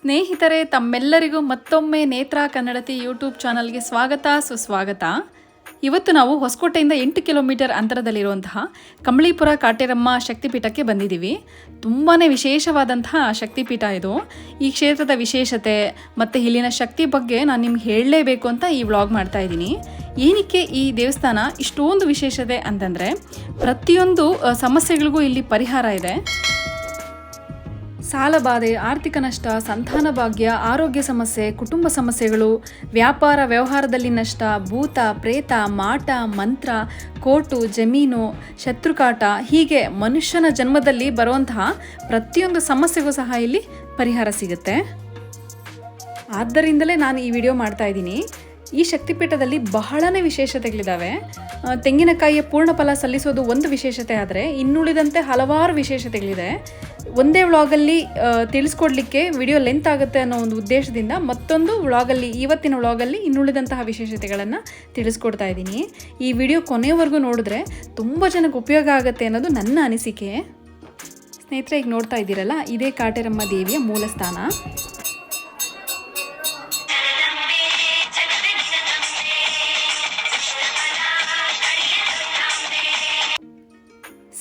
ಸ್ನೇಹಿತರೆ, ತಮ್ಮೆಲ್ಲರಿಗೂ ಮತ್ತೊಮ್ಮೆ ನೇತ್ರ ಕನ್ನಡತಿ ಯೂಟ್ಯೂಬ್ ಚಾನಲ್ಗೆ ಸ್ವಾಗತ, ಸುಸ್ವಾಗತ. ಇವತ್ತು ನಾವು ಹೊಸಕೋಟೆಯಿಂದ ಎಂಟು ಕಿಲೋಮೀಟರ್ ಅಂತರದಲ್ಲಿರುವಂತಹ ಕಂಬಳಿಪುರ ಕಾಟೇರಮ್ಮ ಶಕ್ತಿಪೀಠಕ್ಕೆ ಬಂದಿದ್ದೀವಿ. ತುಂಬಾ ವಿಶೇಷವಾದಂತಹ ಶಕ್ತಿಪೀಠ ಇದು. ಈ ಕ್ಷೇತ್ರದ ವಿಶೇಷತೆ ಮತ್ತು ಇಲ್ಲಿನ ಶಕ್ತಿ ಬಗ್ಗೆ ನಾನು ನಿಮ್ಗೆ ಹೇಳಲೇಬೇಕು ಅಂತ ಈ ವ್ಲಾಗ್ ಮಾಡ್ತಾ ಇದ್ದೀನಿ. ಏನಕ್ಕೆ ಈ ದೇವಸ್ಥಾನ ಇಷ್ಟೊಂದು ವಿಶೇಷತೆ ಅಂತಂದರೆ, ಪ್ರತಿಯೊಂದು ಸಮಸ್ಯೆಗಳಿಗೂ ಇಲ್ಲಿ ಪರಿಹಾರ ಇದೆ. ಸಾಲಬಾಧೆ ಆರ್ಥಿಕ ನಷ್ಟ, ಸಂತಾನ ಭಾಗ್ಯ, ಆರೋಗ್ಯ ಸಮಸ್ಯೆ, ಕುಟುಂಬ ಸಮಸ್ಯೆಗಳು, ವ್ಯಾಪಾರ ವ್ಯವಹಾರದಲ್ಲಿ ನಷ್ಟ, ಭೂತ, ಪ್ರೇತ, ಮಾಟ, ಮಂತ್ರ ಕೋಟು ಜಮೀನು, ಶತ್ರುಕಾಟ, ಹೀಗೆ ಮನುಷ್ಯನ ಜನ್ಮದಲ್ಲಿ ಬರುವಂತಹ ಪ್ರತಿಯೊಂದು ಸಮಸ್ಯೆಗೂ ಸಹ ಇಲ್ಲಿ ಪರಿಹಾರ ಸಿಗುತ್ತೆ. ಆದ್ದರಿಂದಲೇ ನಾನು ಈ ವಿಡಿಯೋ ಮಾಡ್ತಾ ಇದ್ದೀನಿ. ಈ ಶಕ್ತಿಪೀಠದಲ್ಲಿ ಬಹಳನೇ ವಿಶೇಷತೆಗಳಿದ್ದಾವೆ ತೆಂಗಿನಕಾಯಿಯ ಪೂರ್ಣ ಫಲ ಸಲ್ಲಿಸೋದು ಒಂದು ವಿಶೇಷತೆ ಆದರೆ, ಇನ್ನುಳಿದಂತೆ ಹಲವಾರು ವಿಶೇಷತೆಗಳಿದೆ. ಒಂದೇ ವ್ಲಾಗಲ್ಲಿ ತಿಳಿಸ್ಕೊಡ್ಲಿಕ್ಕೆ ವಿಡಿಯೋ ಲೆಂತ್ ಆಗುತ್ತೆ ಅನ್ನೋ ಒಂದು ಉದ್ದೇಶದಿಂದ ಮತ್ತೊಂದು ವ್ಲಾಗಲ್ಲಿ, ಇವತ್ತಿನ ವ್ಲಾಗಲ್ಲಿ ಇನ್ನುಳಿದಂತಹ ವಿಶೇಷತೆಗಳನ್ನು ತಿಳಿಸ್ಕೊಡ್ತಾ ಇದ್ದೀನಿ. ಈ ವಿಡಿಯೋ ಕೊನೆಯವರೆಗೂ ನೋಡಿದ್ರೆ ತುಂಬ ಜನಕ್ಕೆ ಉಪಯೋಗ ಆಗುತ್ತೆ ಅನ್ನೋದು ನನ್ನ ಅನಿಸಿಕೆ. ಸ್ನೇಹಿತರೆ, ಈಗ ನೋಡ್ತಾ ಇದ್ದೀರಲ್ಲ, ಇದೇ ಕಾಟೇರಮ್ಮ ದೇವಿಯ ಮೂಲ ಸ್ಥಾನ.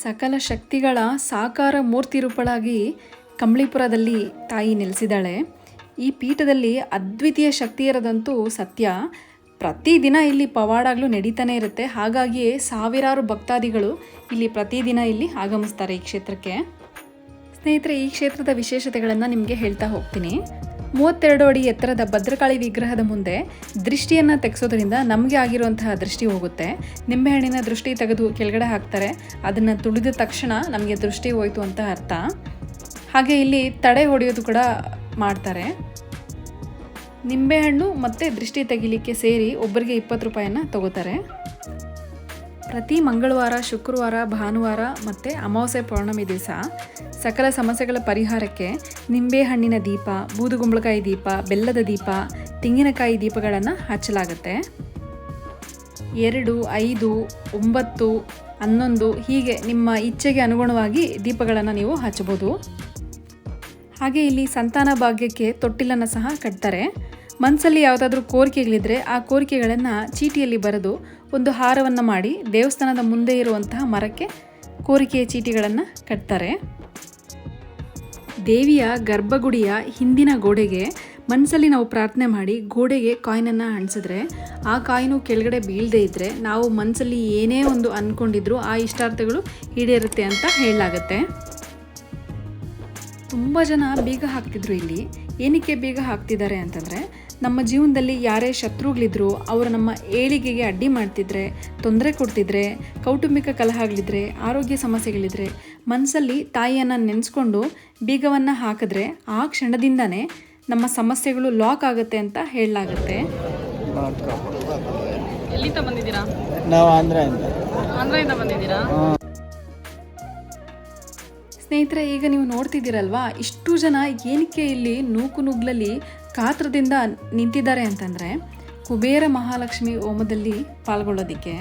ಸಕಲ ಶಕ್ತಿಗಳ ಸಾಕಾರ ಮೂರ್ತಿ ರೂಪಳಾಗಿ ಕಂಬಳಿಪುರದಲ್ಲಿ ತಾಯಿ ನೆಲೆಸಿದ್ದಾಳೆ. ಈ ಪೀಠದಲ್ಲಿ ಅದ್ವಿತೀಯ ಶಕ್ತಿ ಇರೋದಂತೂ ಸತ್ಯ ಪ್ರತಿದಿನ ಇಲ್ಲಿ ಪವಾಡಗಳು ನಡೀತಾನೆ ಇರುತ್ತೆ. ಹಾಗಾಗಿಯೇ ಸಾವಿರಾರು ಭಕ್ತಾದಿಗಳು ಇಲ್ಲಿ ಪ್ರತಿದಿನ ಇಲ್ಲಿ ಆಗಮಿಸ್ತಾರೆ ಈ ಕ್ಷೇತ್ರಕ್ಕೆ. ಸ್ನೇಹಿತರೆ, ಈ ಕ್ಷೇತ್ರದ ವಿಶೇಷತೆಗಳನ್ನು ನಿಮಗೆ ಹೇಳ್ತಾ ಹೋಗ್ತೀನಿ. ಮೂವತ್ತೆರಡು ಅಡಿ ಎತ್ತರದ ಭದ್ರಕಾಳಿ ವಿಗ್ರಹದ ಮುಂದೆ ದೃಷ್ಟಿಯನ್ನು ತೆಗೆಸೋದ್ರಿಂದ ನಮಗೆ ಆಗಿರುವಂತಹ ದೃಷ್ಟಿ ಹೋಗುತ್ತೆ. ನಿಂಬೆಹಣ್ಣಿನ ದೃಷ್ಟಿ ತೆಗೆದು ಕೆಳಗಡೆ ಹಾಕ್ತಾರೆ. ಅದನ್ನು ತುಳಿದ ತಕ್ಷಣ ನಮಗೆ ದೃಷ್ಟಿ ಹೋಯಿತು ಅಂತ ಅರ್ಥ. ಹಾಗೆ ಇಲ್ಲಿ ತಡೆ ಹೊಡೆಯೋದು ಕೂಡ ಮಾಡ್ತಾರೆ. ನಿಂಬೆಹಣ್ಣು ಮತ್ತು ದೃಷ್ಟಿ ತೆಗಿಲಿಕ್ಕೆ ಸೇರಿ ಒಬ್ಬರಿಗೆ ಇಪ್ಪತ್ತು ರೂಪಾಯಿಯನ್ನು ತಗೋತಾರೆ. ಪ್ರತಿ ಮಂಗಳವಾರ, ಶುಕ್ರವಾರ, ಭಾನುವಾರ ಮತ್ತು ಅಮಾವಾಸ್ಯೆ ಪೌರ್ಣಮಿ ದಿವಸ ಸಕಲ ಸಮಸ್ಯೆಗಳ ಪರಿಹಾರಕ್ಕೆ ನಿಂಬೆಹಣ್ಣಿನ ದೀಪ ಬೂದುಗುಂಬಳಕಾಯಿ ದೀಪ, ಬೆಲ್ಲದ ದೀಪ, ತೆಂಗಿನಕಾಯಿ ದೀಪಗಳನ್ನು ಹಚ್ಚಲಾಗುತ್ತೆ. ಎರಡು, ಐದು, ಒಂಬತ್ತು, ಹನ್ನೊಂದು ಹೀಗೆ ನಿಮ್ಮ ಇಚ್ಛೆಗೆ ಅನುಗುಣವಾಗಿ ದೀಪಗಳನ್ನು ನೀವು ಹಚ್ಚಬೋದು ಹಾಗೆ ಇಲ್ಲಿ ಸಂತಾನ ಭಾಗ್ಯಕ್ಕೆ ತೊಟ್ಟಿಲನ್ನು ಸಹ ಕಟ್ತಾರೆ. ಮನಸ್ಸಲ್ಲಿ ಯಾವುದಾದ್ರೂ ಕೋರಿಕೆಗಳಿದ್ರೆ ಆ ಕೋರಿಕೆಗಳನ್ನು ಚೀಟಿಯಲ್ಲಿ ಬರೆದು ಒಂದು ಹಾರವನ್ನು ಮಾಡಿ ದೇವಸ್ಥಾನದ ಮುಂದೆ ಇರುವಂತಹ ಮರಕ್ಕೆ ಕೋರಿಕೆಯ ಚೀಟಿಗಳನ್ನು ಕಟ್ತಾರೆ. ದೇವಿಯ ಗರ್ಭಗುಡಿಯ ಹಿಂದಿನ ಗೋಡೆಗೆ ಮನಸ್ಸಲ್ಲಿ ನಾವು ಪ್ರಾರ್ಥನೆ ಮಾಡಿ ಗೋಡೆಗೆ ಕಾಯಿನನ್ನು ಅಂಟಿಸಿದ್ರೆ ಆ ಕಾಯಿನು ಕೆಳಗಡೆ ಬೀಳದೇ ಇದ್ದರೆ ನಾವು ಮನಸ್ಸಲ್ಲಿ ಏನೇ ಒಂದು ಅಂದ್ಕೊಂಡಿದ್ರು ಆ ಇಷ್ಟಾರ್ಥಗಳು ಈಡೇರುತ್ತೆ ಅಂತ ಹೇಳಲಾಗತ್ತೆ. ತುಂಬ ಜನ ಬೀಗ ಹಾಕ್ತಿದ್ರು ಇಲ್ಲಿ. ಏನಕ್ಕೆ ಬೀಗ ಹಾಕ್ತಿದ್ದಾರೆ ಅಂತಂದರೆ ನಮ್ಮ ಜೀವನದಲ್ಲಿ ಯಾರೇ ಶತ್ರುಗಳಿದ್ರು ಅವರು ನಮ್ಮ ಏಳಿಗೆಗೆ ಅಡ್ಡಿ ಮಾಡ್ತಿದ್ರೆ ತೊಂದರೆ ಕೊಡ್ತಿದ್ರೆ ಕೌಟುಂಬಿಕ ಕಲಹಗಳಿದ್ರೆ ಆರೋಗ್ಯ ಸಮಸ್ಯೆಗಳಿದ್ರೆ ಮನಸ್ಸಲ್ಲಿ ತಾಯಿಯನ್ನು ನೆನೆಸ್ಕೊಂಡು ಬೀಗವನ್ನು ಹಾಕಿದ್ರೆ ಆ ಕ್ಷಣದಿಂದನೇ ನಮ್ಮ ಸಮಸ್ಯೆಗಳು ಲಾಕ್ ಆಗುತ್ತೆ ಅಂತ ಹೇಳಲಾಗುತ್ತೆ. ಸ್ನೇಹಿತರೆ ಈಗ ನೀವು ನೋಡ್ತಿದ್ದೀರಲ್ವಾ ಇಷ್ಟು ಜನ ಏನಕ್ಕೆ ಇಲ್ಲಿ ನೂಕು ನುಗ್ಲಲ್ಲಿ ಕಾತ್ರದಿಂದ ನಿಂತಿದ್ದಾರೆ ಅಂತಂದರೆ ಕುಬೇರ ಮಹಾಲಕ್ಷ್ಮಿ ಹೋಮದಲ್ಲಿ ಪಾಲ್ಗೊಳ್ಳೋದಿಕ್ಕೆ.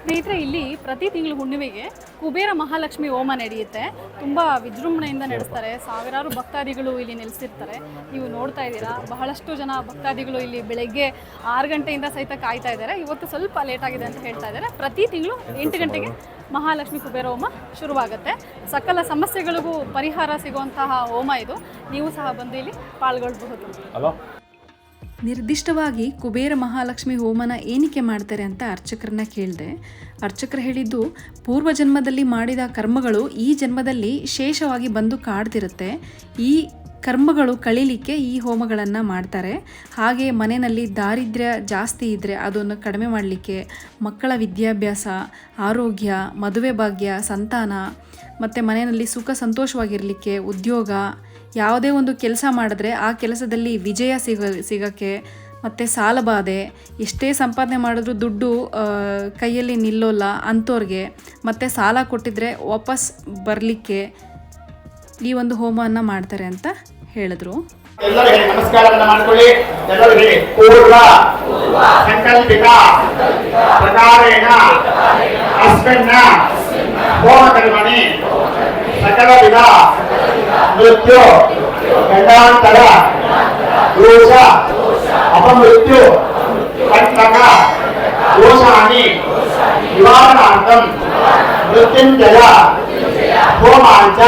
ಸ್ನೇಹಿತರೆ ಇಲ್ಲಿ ಪ್ರತಿ ತಿಂಗಳು ಹುಣ್ಣಿಮೆಗೆ ಕುಬೇರ ಮಹಾಲಕ್ಷ್ಮಿ ಹೋಮ ನಡೆಯುತ್ತೆ. ತುಂಬ ವಿಜೃಂಭಣೆಯಿಂದ ನಡೆಸ್ತಾರೆ. ಸಾವಿರಾರು ಭಕ್ತಾದಿಗಳು ಇಲ್ಲಿ ನೆಲೆಸಿರ್ತಾರೆ. ನೀವು ನೋಡ್ತಾ ಇದ್ದೀರಾ ಬಹಳಷ್ಟು ಜನ ಭಕ್ತಾದಿಗಳು ಇಲ್ಲಿ ಬೆಳಗ್ಗೆ ಆರು ಗಂಟೆಯಿಂದ ಸಹಿತ ಕಾಯ್ತಾ ಇದ್ದಾರೆ. ಇವತ್ತು ಸ್ವಲ್ಪ ಲೇಟ್ ಆಗಿದೆ ಅಂತ ಹೇಳ್ತಾ ಇದ್ದಾರೆ. ಪ್ರತಿ ತಿಂಗಳು ಎಂಟು ಗಂಟೆಗೆ ಮಹಾಲಕ್ಷ್ಮಿ ಕುಬೇರ ಹೋಮ ಶುರುವಾಗುತ್ತೆ. ಸಕಲ ಸಮಸ್ಯೆಗಳಿಗೂ ಪರಿಹಾರ ಸಿಗುವಂತಹ ಹೋಮ ಇದು. ನೀವು ಸಹ ಬಂದು ಇಲ್ಲಿ ಪಾಲ್ಗೊಳ್ಬಹುದು. ನಿರ್ದಿಷ್ಟವಾಗಿ ಕುಬೇರ ಮಹಾಲಕ್ಷ್ಮಿ ಹೋಮನ ಏನಕ್ಕೆ ಮಾಡ್ತಾರೆ ಅಂತ ಅರ್ಚಕರನ್ನ ಕೇಳಿದೆ. ಅರ್ಚಕರು ಹೇಳಿದ್ದು, ಪೂರ್ವ ಜನ್ಮದಲ್ಲಿ ಮಾಡಿದ ಕರ್ಮಗಳು ಈ ಜನ್ಮದಲ್ಲಿ ಶೇಷವಾಗಿ ಬಂದು ಕಾಡ್ತಿರುತ್ತೆ. ಈ ಕರ್ಮಗಳು ಕಳೀಲಿಕ್ಕೆ ಈ ಹೋಮಗಳನ್ನು ಮಾಡ್ತಾರೆ. ಹಾಗೆ ಮನೆಯಲ್ಲಿ ದಾರಿದ್ರ್ಯ ಜಾಸ್ತಿ ಇದ್ದರೆ ಅದನ್ನು ಕಡಿಮೆ ಮಾಡಲಿಕ್ಕೆ ಮಕ್ಕಳ ವಿದ್ಯಾಭ್ಯಾಸ, ಆರೋಗ್ಯ, ಮದುವೆ ಭಾಗ್ಯ, ಸಂತಾನ, ಮತ್ತು ಮನೆಯಲ್ಲಿ ಸುಖ ಸಂತೋಷವಾಗಿರಲಿಕ್ಕೆ ಉದ್ಯೋಗ ಯಾವುದೇ ಒಂದು ಕೆಲಸ ಮಾಡಿದ್ರೆ ಆ ಕೆಲಸದಲ್ಲಿ ವಿಜಯ ಸಿಗ, ಸಿಗೋಕ್ಕೆ ಮತ್ತು ಸಾಲಬಾಧೆ ಎಷ್ಟೇ ಸಂಪಾದನೆ ಮಾಡಿದ್ರೂ ದುಡ್ಡು ಕೈಯಲ್ಲಿ ನಿಲ್ಲೋಲ್ಲ ಅಂಥವ್ರಿಗೆ ಮತ್ತು ಸಾಲ ಕೊಟ್ಟಿದ್ರೆ ವಾಪಸ್ ಬರಲಿಕ್ಕೆ ಈ ಒಂದು ಹೋಮವನ್ನು ಮಾಡ್ತಾರೆ ಅಂತ ಹೇಳಿದ್ರು. ಎಲ್ಲರೂ ನಮಸ್ಕಾರವನ್ನು ಮಾಡಿಕೊಳ್ಳಿ. ಮಾಡ್ಕೊಳ್ಳಿ ಎಲ್ಲರೂ ಹೇಳಿ ಪೂರ್ವ ಸಂಕಲ್ಪಿತ ಪ್ರಕಾರೇಣ ಅಸ್ಮಿನ್ನ ಹೋಮ ಕರ್ಮಣಿ ಸಕಲ मृत्यु गंडांतर दोष अपमृत्यु कटक दोषाने निवारणार्थम मृत्युंजय होमांच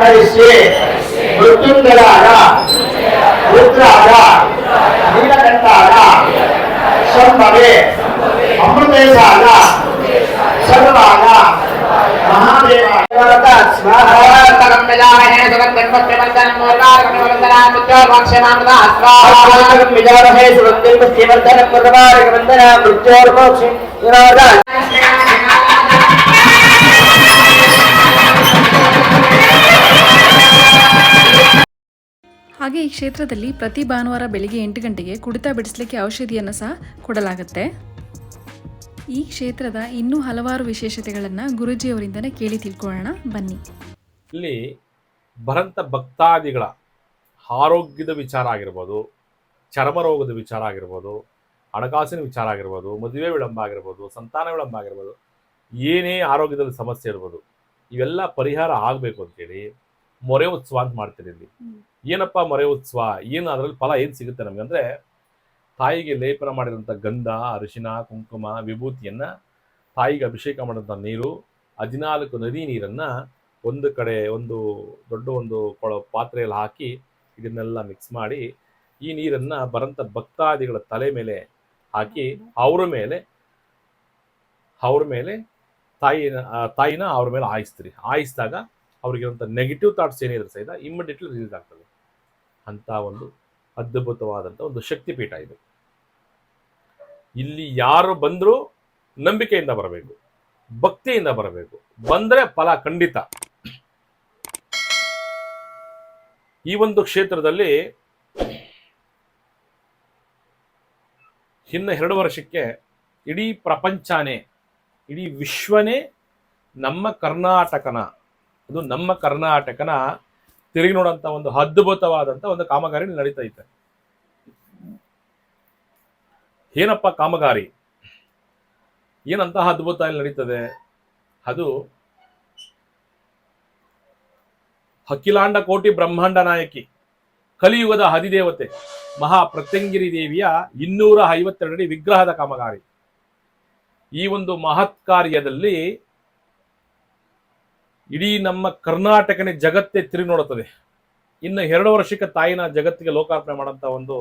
करिष्ये मृत्युंजयाय रुद्राय नीलकंठाय शंभवे अमृतेशाय सर्वाय महादेवाय ಹಾಗೆ ಈ ಕ್ಷೇತ್ರದಲ್ಲಿ ಪ್ರತಿ ಭಾನುವಾರ ಬೆಳಿಗ್ಗೆ ಎಂಟು ಗಂಟೆಗೆ ಕುಡಿತ ಬಿಡಿಸಲಿಕ್ಕೆ ಔಷಧಿಯನ್ನು ಸಹ ಕೊಡಲಾಗುತ್ತೆ. ಈ ಕ್ಷೇತ್ರದ ಇನ್ನೂ ಹಲವಾರು ವಿಶೇಷತೆಗಳನ್ನು ಗುರುಜಿಯವರಿಂದನೇ ಕೇಳಿ ತಿಳ್ಕೊಳ್ಳೋಣ. ಬನ್ನಿ. ಇಲ್ಲಿ ಭರಂತ ಭಕ್ತಾದಿಗಳ ಆರೋಗ್ಯದ ವಿಚಾರ ಆಗಿರ್ಬೋದು ಚರ್ಮ ರೋಗದ ವಿಚಾರ ಆಗಿರ್ಬೋದು ಹಣಕಾಸಿನ ವಿಚಾರ ಆಗಿರ್ಬೋದು ಮದುವೆ ವಿಳಂಬ ಆಗಿರ್ಬೋದು ಸಂತಾನ ವಿಳಂಬ ಆಗಿರ್ಬೋದು ಏನೇ ಆರೋಗ್ಯದಲ್ಲಿ ಸಮಸ್ಯೆ ಇರ್ಬೋದು ಇವೆಲ್ಲ ಪರಿಹಾರ ಆಗಬೇಕು ಅಂತೇಳಿ ಮೊರೆ ಉತ್ಸವ ಅಂತ ಮಾಡ್ತೀರಿ ಇಲ್ಲಿ. ಏನಪ್ಪ ಮೊರೆ ಉತ್ಸವ? ಏನು ಅದರಲ್ಲಿ ಫಲ ಏನು ಸಿಗುತ್ತೆ ನಮಗೆ? ಅಂದರೆ ತಾಯಿಗೆ ಲೇಪನ ಮಾಡಿದಂಥ ಗಂಧ, ಅರಿಶಿನ, ಕುಂಕುಮ, ವಿಭೂತಿಯನ್ನ ತಾಯಿಗೆ ಅಭಿಷೇಕ ಮಾಡಿದಂಥ ನೀರು, ಹದಿನಾಲ್ಕು ನದಿ ನೀರನ್ನ ಒಂದು ಕಡೆ ಒಂದು ದೊಡ್ಡ ಒಂದು ಕೊಳ ಪಾತ್ರೆಯಲ್ಲಿ ಹಾಕಿ ಇದನ್ನೆಲ್ಲ ಮಿಕ್ಸ್ ಮಾಡಿ ಈ ನೀರನ್ನ ಬರಂತ ಭಕ್ತಾದಿಗಳ ತಲೆ ಮೇಲೆ ಹಾಕಿ ಅವ್ರ ಮೇಲೆ ಅವ್ರ ಮೇಲೆ ತಾಯಿನ ತಾಯಿನ ಅವ್ರ ಮೇಲೆ ಆಯಿಸ್ತೀರಿ ಆಯಿಸಿದಾಗ ಅವ್ರಿಗಿರುವಂಥ ನೆಗೆಟಿವ್ ಥಾಟ್ಸ್ ಏನಿದ್ರೆ ಸಹಿತ ಇಮ್ಮಿಡಿಯೇಟ್ಲಿ ರಿಲೀಸ್ ಆಗ್ತದೆ. ಅಂತ ಒಂದು ಅದ್ಭುತವಾದಂಥ ಒಂದು ಶಕ್ತಿಪೀಠ ಇದು. ಇಲ್ಲಿ ಯಾರು ಬಂದರೂ ನಂಬಿಕೆಯಿಂದ ಬರಬೇಕು, ಭಕ್ತಿಯಿಂದ ಬರಬೇಕು. ಬಂದರೆ ಫಲ ಖಂಡಿತ. ಈ ಒಂದು ಕ್ಷೇತ್ರದಲ್ಲಿ ಇನ್ನು ಎರಡು ವರ್ಷಕ್ಕೆ ಇಡೀ ಪ್ರಪಂಚನೇ, ಇಡೀ ವಿಶ್ವನೇ ನಮ್ಮ ಕರ್ನಾಟಕನ, ಅದು ನಮ್ಮ ಕರ್ನಾಟಕನ ತಿರುಗಿ ನೋಡೋಂಥ ಒಂದು ಅದ್ಭುತವಾದಂತ ಒಂದು ಕಾಮಗಾರಿ ನಡೀತಾ ಇತ್ತು. ಏನಪ್ಪ ಕಾಮಗಾರಿ? ಏನಂತಹ ಅದ್ಭುತ ಇಲ್ಲಿ ನಡೀತದೆ? ಅದು ಅಖಿಲಾಂಡ ಕೋಟಿ ಬ್ರಹ್ಮಾಂಡ ನಾಯಕಿ, ಕಲಿಯುಗದ ಹದಿದೇವತೆ ಮಹಾ ಪ್ರತ್ಯಂಗಿರಿ ದೇವಿಯ ಇನ್ನೂರ ಐವತ್ತೆರಡಡಿ ವಿಗ್ರಹದ ಕಾಮಗಾರಿ. ಈ ಒಂದು ಮಹತ್ ಕಾರ್ಯದಲ್ಲಿ ಇಡೀ ನಮ್ಮ ಕರ್ನಾಟಕನೇ ಜಗತ್ತೇ ತಿರುಗಿ ನೋಡುತ್ತದೆ ಇನ್ನು ಎರಡು ವರ್ಷಕ್ಕೆ ತಾಯಿನ ಜಗತ್ತಿಗೆ ಲೋಕಾರ್ಪಣೆ ಮಾಡೋಂಥ ಒಂದು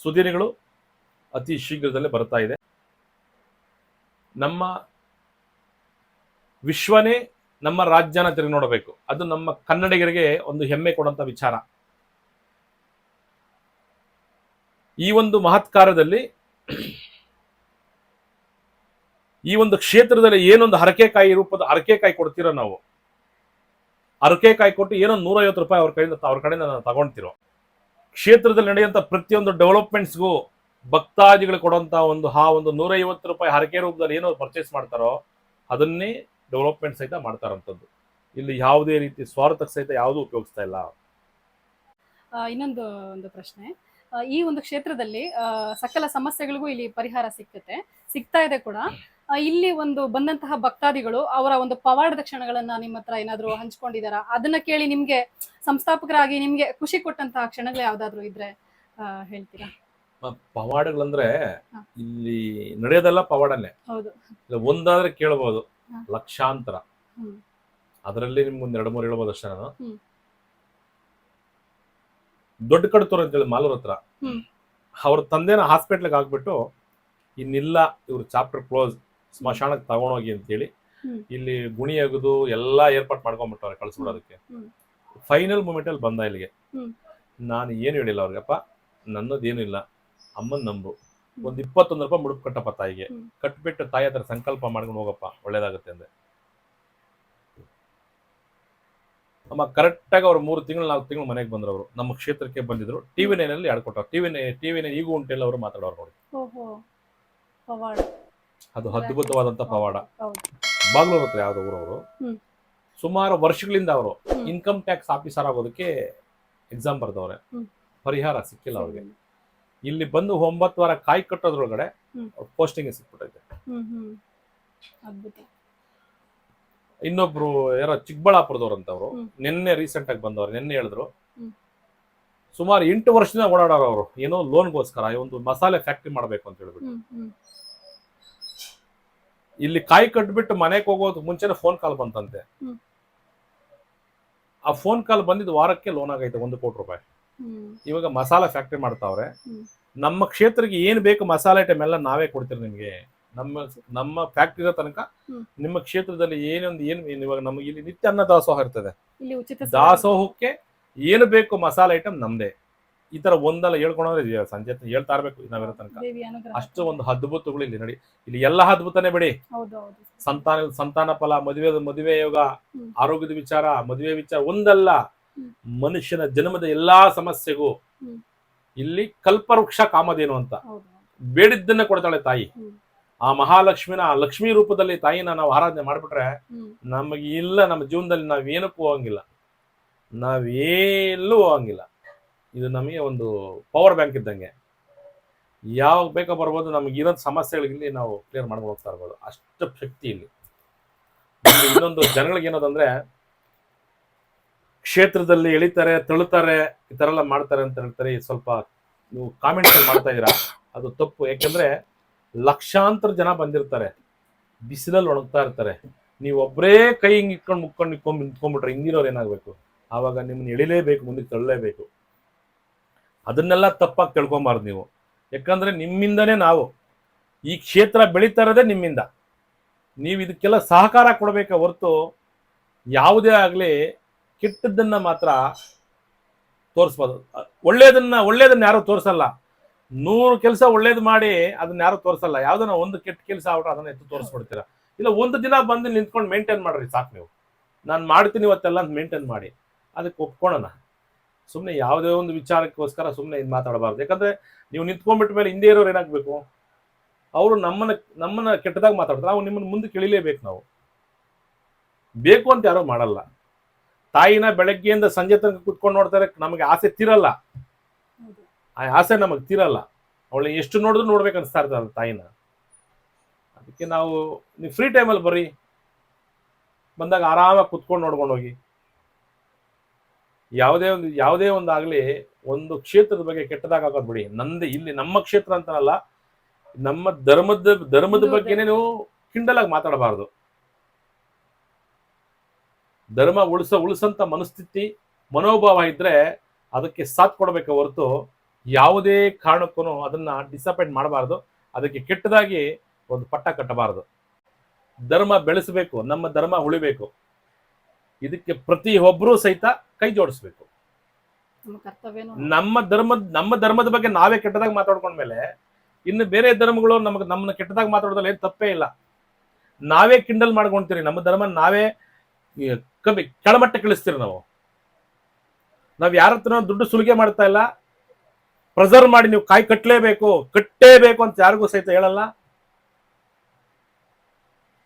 ಸುದಿನಗಳು ಅತಿ ಶೀಘ್ರದಲ್ಲೇ ಬರ್ತಾ ಇದೆ. ನಮ್ಮ ವಿಶ್ವನೇ ನಮ್ಮ ರಾಜ್ಯನ ತಿರುಗಿ ನೋಡಬೇಕು ಅದು ನಮ್ಮ ಕನ್ನಡಿಗರಿಗೆ ಒಂದು ಹೆಮ್ಮೆ ಕೊಡುವಂತ ವಿಚಾರ. ಈ ಒಂದು ಮಹತ್ ಕಾರ್ಯದಲ್ಲಿ ಈ ಒಂದು ಕ್ಷೇತ್ರದಲ್ಲಿ ಏನೊಂದು ಹರಕೆಕಾಯಿ ರೂಪದ ಹರಕೆಕಾಯಿ ಕೊಡ್ತೀರೋ ನಾವು. ಹರಕೆಕಾಯಿ ಕೊಟ್ಟು ಏನೋ ನೂರೈವತ್ತು ರೂಪಾಯಿ ಅವ್ರ ಕಡೆಯಿಂದ ಅವ್ರ ಕಡೆಯಿಂದ ನಾನು ತಗೊಳ್ತಿರೋ ಕ್ಷೇತ್ರದಲ್ಲಿ ನಡೆಯುವಂತ ಪ್ರತಿಯೊಂದು ಡೆವಲಪ್ಮೆಂಟ್ಸ್ಗೂ ಭಕ್ತಾದಿಗಳು ಕೊಡುವಂತ ಒಂದು ಆ ಒಂದು ನೂರೈವತ್ತು ರೂಪಾಯಿ ಹರಕೆ ರೂಪದಲ್ಲಿ ಏನೋ ಪರ್ಚೇಸ್ ಮಾಡ್ತಾರೋ, ಅದನ್ನೇ ಡೆವಲಪ್ಮೆಂಟ್ ಸಹಿತ ಮಾಡ್ತಾರಂಥದ್ದು. ಇಲ್ಲಿ ಯಾವುದೇ ರೀತಿ ಸ್ವಾರ್ಥಕ್ಕೆ ಸಹಿತ ಯಾವುದೂ ಉಪಯೋಗಿಸ್ತಾ ಇಲ್ಲ. ಇನ್ನೊಂದು, ಒಂದು ಪ್ರಶ್ನೆ. ಈ ಒಂದು ಕ್ಷೇತ್ರದಲ್ಲಿ ಸಕಲ ಸಮಸ್ಯೆಗಳಿಗೂ ಇಲ್ಲಿ ಪರಿಹಾರ ಸಿಕ್ಕುತ್ತೆ. ಸಿಗ್ತಾ ಇದೆ ಕೂಡ. ಇಲ್ಲಿ ಒಂದು ಬಂದಂತಹ ಭಕ್ತಾದಿಗಳು ಅವರ ಒಂದು ಪವಾಡದ ಕ್ಷಣಗಳನ್ನ ನಿಮ್ಮ ಹತ್ರ ಏನಾದ್ರು ಹಂಚ್ಕೊಂಡಿದಾರ? ಅದನ್ನ ಕೇಳಿ ನಿಮ್ಗೆ ಸಂಸ್ಥಾಪಕರಾಗಿ ನಿಮ್ಗೆ ಖುಷಿ ಕೊಟ್ಟಂತಹ ಕ್ಷಣಗಳು ಯಾವ್ದಾದ್ರು ಇದ್ರೆ ಹೇಳ್ತೀರಾ? ಪವಾಡಗಳಂದ್ರೆ ಇಲ್ಲಿ ನಡೆಯೋದೆಲ್ಲ ಪವಾಡನೆ. ಒಂದಾದ್ರೆ ಕೇಳಬಹುದು ಲಕ್ಷಾಂತರ. ಅದರಲ್ಲಿ ಒಂದ್ ಎರಡು ಮೂರು ಹೇಳ್ಬೋದು ಅಷ್ಟೇ ನಾನು. ದೊಡ್ಡ ದೊಡ್ಡ ತೋರ ಅಂತೇಳಿ ಮಾಲೂರ್ ಹತ್ರ. ಅವ್ರ ತಂದೆನ ಹಾಸ್ಪಿಟ್ಲಿಗೆ ಹಾಕ್ಬಿಟ್ಟು ಇನ್ನಿಲ್ಲ ಇವ್ರ ಚಾಪ್ಟರ್ ಕ್ಲೋಸ್ ಸ್ಮಶಾನಕ್ಕೆ ತಗೊಂಡೋಗಿ ಅಂತೇಳಿ ಹೇಳಿ ಇಲ್ಲಿ ಗುಣಿ ಅಗದು ಎಲ್ಲಾ ಏರ್ಪಾಟ್ ಮಾಡ್ಕೊಂಡ್ಬಿಟ್ಟವ್ರೆ ಕಳ್ಸ್ಬಿಡೋದಕ್ಕೆ. ಫೈನಲ್ ಮೂಮೆಂಟ್ ಅಲ್ಲಿ ಬಂದ ಇಲ್ಲಿಗೆ. ನಾನು ಏನು ಹೇಳಿಲ್ಲ ಅವ್ರಿಗಪ್ಪ ನನ್ನದೇನು ಇಲ್ಲ ಅಮ್ಮನ್ ನಂಬು. ಒಂದ್ ಇಪ್ಪತ್ತೊಂದು ರೂಪಾಯಿ ಮುಡುಪು ಕಟ್ಟಪ್ಪ ತಾಯಿಗೆ. ಕಟ್ಬಿಟ್ಟು ತಾಯಿ ಹತ್ರ ಸಂಕಲ್ಪ ಮಾಡ್ಕೊಂಡು ಹೋಗಪ್ಪ ಒಳ್ಳೇದಾಗುತ್ತೆ ಅಂದೆ. ಅಮ್ಮ ಕರೆಕ್ಟಾಗಿ ಅವ್ರು ಮೂರು ತಿಂಗಳು ನಾಲ್ಕು ತಿಂಗಳು ಮನೆಗೆ ಬಂದ್ರು ಅವರು ನಮ್ಮ ಕ್ಷೇತ್ರಕ್ಕೆ ಬಂದಿದ್ರು. ಟಿವಿ ನೈನಲ್ಲಿ ಆಡ್ಕೊಟ್ಟವ್ರು ಟಿವಿ ಟಿವಿ ನೈನ್ ಈಗೂ ಉಂಟೆಲ್ಲ ಅವರು ಮಾತಾಡೋರು ನೋಡಿ. ಅದು ಅದ್ಭುತವಾದಂತ ಪವಾಡ. ಬಾಗ್ಲೂರ್ ಹತ್ರ ಯಾವ್ದು ಊರವರು. ಸುಮಾರು ವರ್ಷಗಳಿಂದ ಅವರು ಇನ್ಕಮ್ ಟ್ಯಾಕ್ಸ್ ಆಫೀಸರ್ ಆಗೋದಕ್ಕೆ ಎಕ್ಸಾಮ್ ಬರ್ದವ್ರೆ. ಪರಿಹಾರ ಸಿಕ್ಕಿಲ್ಲ ಅವ್ರಿಗೆ. ಇಲ್ಲಿ ಬಂದು ಒಂಬತ್ತು ವಾರ ಕಾಯಿ ಕಟ್ಟೋದ್ರೊಳಗಡೆ ಪೋಸ್ಟಿಂಗ್ ಸಿಕ್ಬಿಟ್ಟೈತೆ. ಇನ್ನೊಬ್ರು ಯಾರೋ ಚಿಕ್ಕಬಳ್ಳಾಪುರದವ್ರು ಅಂತವ್ರು. ನಿನ್ನೆ ರೀಸೆಂಟ್ ಆಗಿ ಬಂದವ್ರು ನಿನ್ನೆ ಹೇಳಿದ್ರು. ಸುಮಾರು ಎಂಟು ವರ್ಷದಿಂದ ಓಡಾಡೋರು ಅವರು. ಏನೋ ಲೋನ್ಗೋಸ್ಕರ ಒಂದು ಮಸಾಲೆ ಫ್ಯಾಕ್ಟ್ರಿ ಮಾಡಬೇಕು ಅಂತ ಹೇಳ್ಬಿಟ್ಟು. ಇಲ್ಲಿ ಕಾಯಿ ಕಟ್ಬಿಟ್ಟು ಮನೆಗೆ ಹೋಗೋದು ಮುಂಚೆನೆ ಫೋನ್ ಕಾಲ್ ಬಂತಂತೆ. ಆ ಫೋನ್ ಕಾಲ್ ಬಂದಿದ್ದು ವಾರಕ್ಕೆ ಲೋನ್ ಆಗೈತೆ ಒಂದು ಕೋಟಿ ರೂಪಾಯಿ. ಇವಾಗ ಮಸಾಲ ಫ್ಯಾಕ್ಟ್ರಿ ಮಾಡ್ತಾವ್ರೆ. ನಮ್ಮ ಕ್ಷೇತ್ರಕ್ಕೆ ಏನ್ ಬೇಕು ಮಸಾಲೆ ಐಟಮ್ ಎಲ್ಲ ನಾವೇ ಕೊಡ್ತೀರಿ ನಿಮಗೆ. ನಮ್ಮ ನಮ್ಮ ಫ್ಯಾಕ್ಟ್ರಿ ಇರೋ ತನಕ ನಿಮ್ಮ ಕ್ಷೇತ್ರದಲ್ಲಿ ಏನೊಂದು ಏನು ಏನು ಇವಾಗ ನಮಗೆ ಇಲ್ಲಿ ನಿತ್ಯ ಅನ್ನ ದಾಸೋಹ ಇರ್ತದೆ. ದಾಸೋಹಕ್ಕೆ ಏನು ಬೇಕು ಮಸಾಲೆ ಐಟಮ್ ನಮ್ದೇ. ಈ ತರ ಒಂದಲ್ಲ ಹೇಳ್ಕೊಂಡ್ರೆ ಸಂಜೆ ಹೇಳ್ತಾ ಇರ್ಬೇಕು ನಾವಿರೋ ತನಕ. ಅಷ್ಟು ಒಂದು ಅದ್ಭುತಗಳು ಇಲ್ಲಿ ನಡಿ ಇಲ್ಲಿ ಎಲ್ಲಾ ಅದ್ಭುತನೇ ಬಿಡಿ. ಸಂತಾನ ಸಂತಾನ ಫಲ ಮದುವೆ ಮದುವೆ ಯೋಗ ಆರೋಗ್ಯದ ವಿಚಾರ ಮದುವೆ ವಿಚಾರ ಒಂದಲ್ಲ. ಮನುಷ್ಯನ ಜನ್ಮದ ಎಲ್ಲಾ ಸಮಸ್ಯೆಗೂ ಇಲ್ಲಿ ಕಲ್ಪವೃಕ್ಷ ಕಾಮಧೇನು ಅಂತ. ಬೇಡಿದ್ದನ್ನ ಕೊಡ್ತಾಳೆ ತಾಯಿ. ಆ ಮಹಾಲಕ್ಷ್ಮಿನ ಆ ಲಕ್ಷ್ಮೀ ರೂಪದಲ್ಲಿ ತಾಯಿನ ನಾವು ಆರಾಧನೆ ಮಾಡ್ಬಿಟ್ರೆ ನಮಗೆ ಇಲ್ಲ ನಮ್ಮ ಜೀವನದಲ್ಲಿ ನಾವೇನಕ್ಕೂ ಹೋಗಂಗಿಲ್ಲ. ನಾವೆಲ್ಲೂ ಹೋಗಂಗಿಲ್ಲ. ಇದು ನಮಗೆ ಒಂದು ಪವರ್ ಬ್ಯಾಂಕ್ ಇದ್ದಂಗೆ. ಯಾವಾಗ ಬೇಕೋ ಬರ್ಬೋದು ನಮಗೆ ಇರೋ ಸಮಸ್ಯೆಗಳಿಗೆ ನಾವು ಕ್ಲಿಯರ್ ಮಾಡ್ಕೊಂಡು ಹೋಗ್ತಾ ಇರ್ಬೋದು. ಅಷ್ಟು ಶಕ್ತಿ ಇಲ್ಲಿ. ಇನ್ನೊಂದು ಜನಗಳಿಗೆ ಏನೋದಂದ್ರೆ, ಕ್ಷೇತ್ರದಲ್ಲಿ ಎಳಿತಾರೆ ತಳ್ಳುತ್ತಾರೆ ಈ ತರ ಎಲ್ಲ ಮಾಡ್ತಾರೆ ಅಂತ ಹೇಳ್ತಾರೆ ಸ್ವಲ್ಪ ನೀವು ಕಾಮೆಂಟ್ಸ್ ಮಾಡ್ತಾ ಇದ್ದೀರಾ, ಅದು ತಪ್ಪು. ಯಾಕಂದ್ರೆ ಲಕ್ಷಾಂತರ ಜನ ಬಂದಿರ್ತಾರೆ. ಬಿಸಿಲಲ್ಲಿ ಒಣಗ್ತಾ ಇರ್ತಾರೆ. ನೀವು ಒಬ್ಬರೇ ಕೈ ಹಿಂಗೆ ಇಟ್ಕೊಂಡು ಮುಕ್ಕೊಂಡು ನಿಂತ್ಕೊಂಡ್ ನಿಂತ್ಕೊಂಡ್ಬಿಟ್ರೆ ಹಿಂದಿರೋರು ಏನಾಗಬೇಕು? ಆವಾಗ ನಿಮ್ಮನ್ನ ಎಳಿಲೇಬೇಕು ಮುಂದಕ್ಕೆ ತಳ್ಳಲೇಬೇಕು ಅದನ್ನೆಲ್ಲ ತಪ್ಪಾಗಿ ತಿಳ್ಕೊಬಾರ್ದು ನೀವು. ಯಾಕಂದ್ರೆ ನಿಮ್ಮಿಂದನೇ ನಾವು. ಈ ಕ್ಷೇತ್ರ ಬೆಳೀತಾ ಇರೋದೇ ನಿಮ್ಮಿಂದ. ನೀವು ಇದಕ್ಕೆಲ್ಲ ಸಹಕಾರ ಕೊಡಬೇಕ ಹೊರತು ಯಾವುದೇ ಆಗಲಿ ಕೆಟ್ಟದ್ದನ್ನ ಮಾತ್ರ ತೋರಿಸ್ಬೋದು. ಒಳ್ಳೇದನ್ನ ಒಳ್ಳೇದನ್ನ ಯಾರು ತೋರಿಸಲ್ಲ. ನೂರು ಕೆಲಸ ಒಳ್ಳೇದು ಮಾಡಿ ಅದನ್ನ ಯಾರು ತೋರಿಸಲ್ಲ. ಯಾವ್ದನ್ನ ಒಂದು ಕೆಟ್ಟ ಕೆಲಸ ಆಗ್ಬಿಟ್ರೆ ಅದನ್ನ ಎತ್ತು ತೋರಿಸ್ಬಿಡ್ತೀರಾ? ಇಲ್ಲ, ಒಂದು ದಿನ ಬಂದು ನಿಂತ್ಕೊಂಡು ಮೇಂಟೈನ್ ಮಾಡ್ರಿ ಸಾಕು ನೀವು. ನಾನು ಮಾಡ್ತೀನಿ ಇವತ್ತೆಲ್ಲ ಅಂತ ಮೇಂಟೈನ್ ಮಾಡಿ. ಅದಕ್ಕೆ ಒಪ್ಕೊಳ್ಳೋಣ ಸುಮ್ಮನೆ ಯಾವುದೇ ಒಂದು ವಿಚಾರಕ್ಕೋಸ್ಕರ ಸುಮ್ಮನೆ ಇದು ಮಾತಾಡಬಾರ್ದು. ಯಾಕಂದ್ರೆ ನೀವು ನಿಂತ್ಕೊಂಡ್ಬಿಟ್ಟ ಮೇಲೆ ಹಿಂದೆ ಇರೋರು ಏನಾಗಬೇಕು? ಅವರು ನಮ್ಮನ್ನ ನಮ್ಮನ್ನ ಕೆಟ್ಟದಾಗ ಮಾತಾಡ್ತಾರೆ. ನಾವು ನಿಮ್ಮನ್ನು ಮುಂದೆ ಇಳಿಲೇಬೇಕು ನಾವು. ಬೇಕು ಅಂತ ಯಾರೋ ಮಾಡಲ್ಲ. ತಾಯಿನ ಬೆಳಗ್ಗೆಯಿಂದ ಸಂಜೆ ತನಕ ಕುತ್ಕೊಂಡು ನೋಡ್ತಾರೆ, ನಮಗೆ ಆಸೆ ತೀರಲ್ಲ. ಆ ಆಸೆ ನಮಗೆ ತೀರಲ್ಲ. ಅವಳು ಎಷ್ಟು ನೋಡಿದ್ರು ನೋಡ್ಬೇಕು ಅನಿಸ್ತಾ ಇರ್ತದೆ ತಾಯಿನ. ಅದಕ್ಕೆ ನಾವು, ನೀವು ಫ್ರೀ ಟೈಮಲ್ಲಿ ಬರ್ರಿ. ಬಂದಾಗ ಆರಾಮಾಗಿ ಕುತ್ಕೊಂಡು ನೋಡ್ಕೊಂಡು ಹೋಗಿ. ಯಾವುದೇ ಒಂದು ಯಾವುದೇ ಒಂದು ಆಗಲಿ ಒಂದು ಕ್ಷೇತ್ರದ ಬಗ್ಗೆ ಕೆಟ್ಟದಾಗ ಬಿಡಿ ನಂದು ಇಲ್ಲಿ ನಮ್ಮ ಕ್ಷೇತ್ರ ಅಂತನಲ್ಲ ನಮ್ಮ ಧರ್ಮದ ಧರ್ಮದ ಬಗ್ಗೆನೇ ನೀವು ಕಿಂಡಲಾಗಿ ಮಾತಾಡಬಾರ್ದು. ಧರ್ಮ ಉಳಿಸ ಉಳಿಸಂತ ಮನಸ್ಥಿತಿ ಮನೋಭಾವ ಇದ್ರೆ ಅದಕ್ಕೆ ಸಾಥ್ ಕೊಡಬೇಕು ಹೊರತು ಯಾವುದೇ ಕಾರಣಕ್ಕೂ ಅದನ್ನ ಡಿಸಪಾಯಿಂಟ್ ಮಾಡಬಾರ್ದು. ಅದಕ್ಕೆ ಕೆಟ್ಟದಾಗಿ ಒಂದು ಪಟ್ಟ ಕಟ್ಟಬಾರದು. ಧರ್ಮ ಬೆಳೆಸಬೇಕು ನಮ್ಮ ಧರ್ಮ ಉಳಿಬೇಕು. ಇದಕ್ಕೆ ಪ್ರತಿ ಒಬ್ರು ಸಹಿತ ಕೈ ಜೋಡಿಸ್ಬೇಕು. ನಮ್ಮ ಧರ್ಮದ ನಮ್ಮ ಧರ್ಮದ ಬಗ್ಗೆ ನಾವೇ ಕೆಟ್ಟದಾಗ ಮಾತಾಡ್ಕೊಂಡ್ಮೇಲೆ ಇನ್ನು ಬೇರೆ ಧರ್ಮಗಳು ನಮಗೆ ನಮ್ಮನ್ನ ಕೆಟ್ಟದಾಗ ಮಾತಾಡೋದ್ರಲ್ಲಿ ಏನು ತಪ್ಪೇ ಇಲ್ಲ. ನಾವೇ ಕಿಂಡಲ್ ಮಾಡ್ಕೊಂತೀರಿ ನಮ್ಮ ಧರ್ಮ ನಾವೇ ಕಮ್ಮಿ ಕೆಳಮಟ್ಟಕ್ಕೆ ಕಳಿಸ್ತೀರಿ ನಾವು. ನಾವ್ ಯಾರ ಹತ್ರ ದುಡ್ಡು ಸುಲಿಗೆ ಮಾಡ್ತಾ ಇಲ್ಲ ಪ್ರಸರ್ವ್ ಮಾಡಿ ನೀವು ಕಾಯಿ ಕಟ್ಟಲೇಬೇಕು ಕಟ್ಟೇಬೇಕು ಅಂತ ಯಾರಿಗೂ ಸಹಿತ ಹೇಳಲ್ಲ.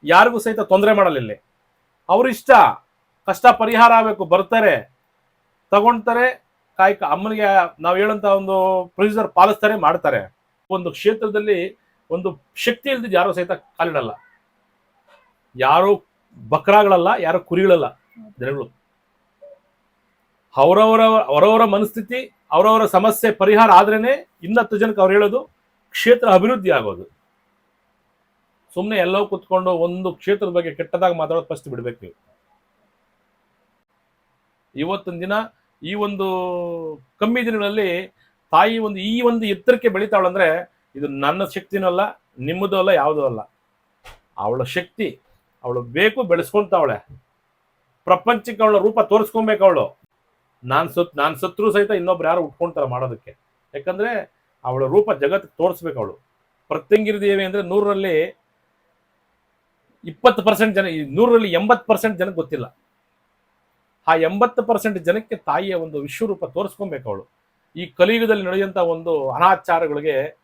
ಯಾರಿಗೂ ಸಹಿತ ತೊಂದರೆ ಮಾಡಲಿಲ್ಲ. ಅವ್ರ ಇಷ್ಟ ಕಷ್ಟ ಪರಿಹಾರ ಆಗಬೇಕು. ಬರ್ತಾರೆ ತಗೊಳ್ತಾರೆ ಕಾಯಕ ಅಮ್ಮನಿಗೆ ನಾವು ಹೇಳಂತ ಒಂದು ಪ್ರೊಸೀಜರ್ ಪಾಲಿಸ್ತಾರೆ, ಮಾಡ್ತಾರೆ. ಒಂದು ಕ್ಷೇತ್ರದಲ್ಲಿ ಒಂದು ಶಕ್ತಿ ಇಲ್ದಿದ್ದು ಯಾರು ಸಹಿತ ಕಾಲಿಡಲ್ಲ. ಯಾರು ಬಕ್ರಾಗಳಲ್ಲ, ಯಾರು ಕುರಿಗಳಲ್ಲ ಜನಗಳು. ಅವರವರ ಅವರವರ ಮನಸ್ಥಿತಿ, ಅವರವರ ಸಮಸ್ಯೆ ಪರಿಹಾರ ಆದ್ರೇನೆ ಇನ್ನತ್ತು ಜನಕ್ಕೆ ಅವ್ರು ಹೇಳೋದು ಕ್ಷೇತ್ರ ಅಭಿವೃದ್ಧಿ ಆಗೋದು. ಸುಮ್ಮನೆ ಎಲ್ಲೋ ಕುತ್ಕೊಂಡು ಒಂದು ಕ್ಷೇತ್ರದ ಬಗ್ಗೆ ಕೆಟ್ಟದಾಗಿ ಮಾತಾಡೋದು ಫಸ್ಟ್ ಬಿಡ್ಬೇಕು. ನೀವು ಇವತ್ತಿನ ದಿನ ಈ ಒಂದು ಕಮ್ಮಿ ದಿನಗಳಲ್ಲಿ ತಾಯಿ ಒಂದು ಈ ಒಂದು ಎತ್ತರಕ್ಕೆ ಬೆಳಿತಾವಳಂದ್ರೆ ಇದು ನನ್ನ ಶಕ್ತಿನೂ ಅಲ್ಲ, ನಿಮ್ಮದೂ ಅಲ್ಲ, ಯಾವುದೂ ಅಲ್ಲ. ಅವಳ ಶಕ್ತಿ, ಅವಳು ಬೇಕು ಬೆಳೆಸ್ಕೊಂತಾವಳೆ ಪ್ರಪಂಚಕ್ಕೆ ಅವಳ ರೂಪ ತೋರಿಸ್ಕೊಬೇಕು ಅವಳು. ನಾನ್ ಸತ್, ನಾನ್ ಸತ್ರು ಸಹಿತ ಇನ್ನೊಬ್ರು ಯಾರು ಉಟ್ಕೊಂತಾರ ಮಾಡೋದಕ್ಕೆ. ಯಾಕಂದ್ರೆ ಅವಳ ರೂಪ ಜಗತ್ತಿಗೆ ತೋರಿಸ್ಬೇಕು ಅವಳು. ಪ್ರತ್ಯಂಗಿರಿ ದೇವಿ ಅಂದ್ರೆ ನೂರರಲ್ಲಿ ಇಪ್ಪತ್ತು ಪರ್ಸೆಂಟ್ ಜನ ನೂರರಲ್ಲಿ ಎಂಬತ್ತು ಪರ್ಸೆಂಟ್ ಜನಕ್ಕೆ ಗೊತ್ತಿಲ್ಲ. ಆ ಎಂಬತ್ತು ಪರ್ಸೆಂಟ್ ಜನಕ್ಕೆ ತಾಯಿಯ ಒಂದು ವಿಶ್ವರೂಪ ತೋರಿಸ್ಕೊಬೇಕು ಅವಳು. ಈ ಕಲಿಯುಗದಲ್ಲಿ ನಡೆಯುವಂತ ಒಂದು ಅನಾಚಾರಗಳಿಗೆ,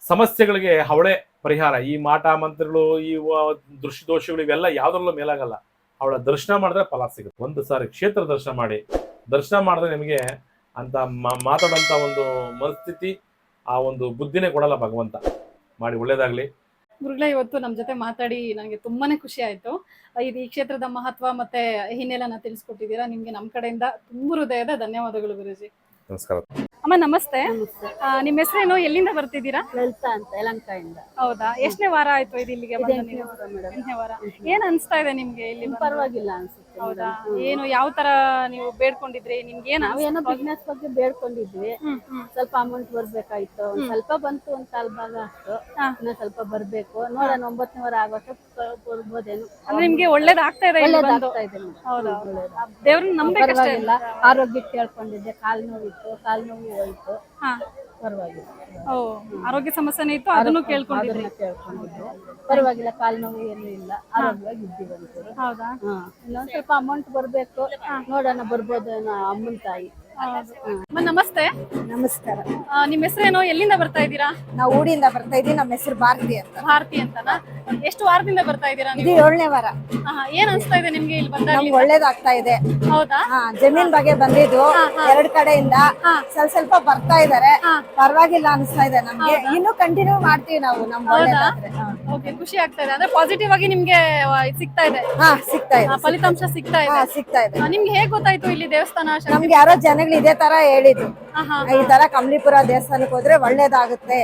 ಸಮಸ್ಯೆಗಳಿಗೆ ಅವಳೇ ಪರಿಹಾರ. ಈ ಮಾಟ ಮಂತ್ರಿಗಳು, ಈ ವ- ದೃಷ್ಟಿ ದೋಷಗಳು ಇವೆಲ್ಲ ಯಾವ್ದ್ರಲ್ಲೂ ಮೇಲಾಗಲ್ಲ. ಅವಳ ದರ್ಶನ ಮಾಡಿದ್ರೆ ಫಲ ಸಿಗುತ್ತೆ. ಒಂದು ಸಾರಿ ಕ್ಷೇತ್ರ ದರ್ಶನ ಮಾಡಿ. ದರ್ಶನ ಮಾಡಿದ್ರೆ ನಿಮಗೆ ಅಂತ ಮಾತಾಡೋಂಥ ಒಂದು ಮನಸ್ಥಿತಿ, ಆ ಒಂದು ಬುದ್ಧಿನೇ ಕೊಡಲ್ಲ ಭಗವಂತ. ಮಾಡಿ ಒಳ್ಳೇದಾಗ್ಲಿ. ಗುರುಗಳೇ ಇವತ್ತು ನಮ್ಮ ಜೊತೆ ಮಾತಾಡಿ ನನಗೆ ತುಂಬಾನೇ ಖುಷಿ ಆಯ್ತು. ಇದು ಈ ಕ್ಷೇತ್ರದ ಮಹತ್ವ ಮತ್ತೆ ಹಿನ್ನೆಲೆನ ತಿಳಿಸ್ಕೊಟ್ಟಿದ್ದೀರಾ? ನಿಮಗೆ ನಮ್ಮ ಕಡೆಯಿಂದ ತುಂಬ ಹೃದಯದ ಧನ್ಯವಾದಗಳು ಗುರುಜಿ. ನಮಸ್ಕಾರ. ಅಮ್ಮ ನಮಸ್ತೆ. ಆ, ನಿಮ್ಮ ಹೆಸರೇನು? ಎಲ್ಲಿಂದ ಬರ್ತಿದ್ದೀರಾ? ಲಲಿತಾ ಅಂತ ಯಲಂಕಾಯಿಂದ. ಹೌದಾ? ಎಷ್ಟನೇ ವಾರ ಆಯ್ತು ಇದು ಇಲ್ಲಿಗೆ ಬಂದು ನೀವು? ಎಂಟನೇ ವಾರ. ಏನ್ ಅನ್ಸ್ತಾ ಇದೆ ನಿಮ್ಗೆ ಇಲ್ಲಿ ಬಂದು? ಪರವಾಗಿಲ್ಲ ಅನ್ಸುತ್ತೆ. ಹೌದಾ? ಏನು ಯಾವ ತರ ನೀವು ಬೇಡ್ಕೊಂಡಿದ್ರಿ? ನಿಮ್ಗೆ ಏನ್ ನಾವೇನೋ ಬಿಸ್ನೆಸ್ ಬಗ್ಗೆ ಬೇಡ್ಕೊಂಡಿದ್ವಿ. ಸ್ವಲ್ಪ ಅಮೌಂಟ್ ಬರ್ಬೇಕಾಯ್ತು. ಒಂದ್ ಸ್ವಲ್ಪ ಬಂತು ಒಂದ್ ಕಾಲ್ ಭಾಗ ಅಷ್ಟು ಇನ್ನ ಸ್ವಲ್ಪ ಬರ್ಬೇಕು. ನೋಡೋಣ ಆಗೋಷ್ಟು ಬರ್ಬೋದೇನು. ಅಂದ್ರೆ ನಿಮ್ಗೆ ಒಳ್ಳೇದ್ ಆಗ್ತಾ ಇದೆ ಇಲ್ಲಿ ಬಂದು? ಒಳ್ಳೇದಾಗ್ತಾ ಇದೆ madam. ಹೌದಾ? ಆರೋಗ್ಯ ಒಳ್ಳೇದಾಗ್ತಾ ದೇವ್ರನ್ನ ನಂಬೇಕಷ್ಟೇ? ಪರವಾಗಿಲ್ಲ. ಆರೋಗ್ಯಕ್ಕೆ ಕೇಳ್ಕೊಂಡಿದ್ದೆ. ಕಾಲ್ ನೋವಿತ್ತು ಕಾಲ್ ನೋವು ಹೋಯ್ತು. ಹಾ. ಪರವಾಗಿಲ್ಲ. ಓ ಆರೋಗ್ಯ ಸಮಸ್ಯೆನೇ ಇತ್ತು ಅದನ್ನು ಕೇಳ್ಕೊಂಡಿದ್ರಿ? ಅದನ್ನ ಕೇಳ್ಕೊಂಡಿದ್ದೆ. ಪರವಾಗಿಲ್ಲ ಕಾಲ್ ನೋವು ಏನು ಇಲ್ಲ. ಆರೋಗ್ಯವಾಗಿ ಇದ್ದೀವಿ ಒಂಚೂರು ಹೌದಾ? ಹಾ. ಇನ್ನೊಂದ್ ಸ್ವಲ್ಪ ಅಮೌಂಟ್ ಬರ್ಬೇಕು. ನೋಡೋಣ ಬರ್ಬೋದೇನೋ ಅಮ್ಮನ ತಾಯಿ. ಅಮ್ಮ, ನಮಸ್ತೆ. ನಮಸ್ಕಾರ. ಆ, ನಿಮ್ ಹೆಸರೇನು? ಎಲ್ಲಿಂದ ಬರ್ತಾ ಇದ್ದೀರಾ? ನಾವು ಊರಿಂದ ಬರ್ತಾ ಇದೀವಿ ನಮ್ಮ ಹೆಸರು ಭಾರತಿ ಅಂತ. ಭಾರತಿ ಅಂತನಾ? ಎಷ್ಟು ವಾರದಿಂದ ಬರ್ತಾ ಇದ್ದೀರಾ ಇದು ಏಳನೇ ವಾರ. ಆಹಾ, ಏನ್ ಅನ್ಸ್ತಾ ಇದೆ ನಿಮ್ಗೆ ಇಲ್ಲಿ ಬಂದಾಗ ನಮ್ಗೆ ಒಳ್ಳೇದಾಗ್ತಾ ಇದೆ. ಹೌದಾ? ಹಾ ಜಮೀನ್ ಬಗ್ಗೆ ಬಂದಿದ್ದು ಎರಡ್ ಕಡೆಯಿಂದ ಸ್ವಲ್ಪ ಸ್ವಲ್ಪ ಬರ್ತಾ ಇದಾರೆ. ಪರವಾಗಿಲ್ಲ ಅನಿಸ್ತಾ ಇದೆ ನಮ್ಗೆ. ಇನ್ನು ಕಂಟಿನ್ಯೂ ಮಾಡ್ತೀವಿ ನಾವು ನಮ್ಗೆ ಒಳ್ಳೇದಾದ್ರೆ. ಹಾ. ಓಕೆ ಖುಷಿ ಆಗ್ತಾ ಇದೆ. ಅಂದ್ರೆ ಪಾಸಿಟಿವ್ ಆಗಿ ನಿಮ್ಗೆ ಆ, ಇದ್ ಸಿಗ್ತಾ ಇದೆ. ಹಾ ಸಿಗ್ತಾ ಆ, ಇದೆ ಫಲಿತಾಂಶ ಸಿಗ್ತಾ ಹಾ ಇದೆ. ಸಿಗ್ತಾ ಇದೆ. ಆ, ನಿಮ್ಗೆ ಹೇಗ್ ಗೊತ್ತಾಯ್ತು ಇಲ್ಲಿ ದೇವಸ್ಥಾನ? ಶಕ್ತಿ- ನಮ್ಗೆ ಯಾರೋ ಜನಗಳು ಇದೇ ತರ ಹೇಳಿದ್ರು. ಈ ತರ ಕಮಲಿಪುರ ದೇವಸ್ಥಾನಕ್ಕೆ ಹೋದ್ರೆ ಒಳ್ಳೇದಾಗುತ್ತೆ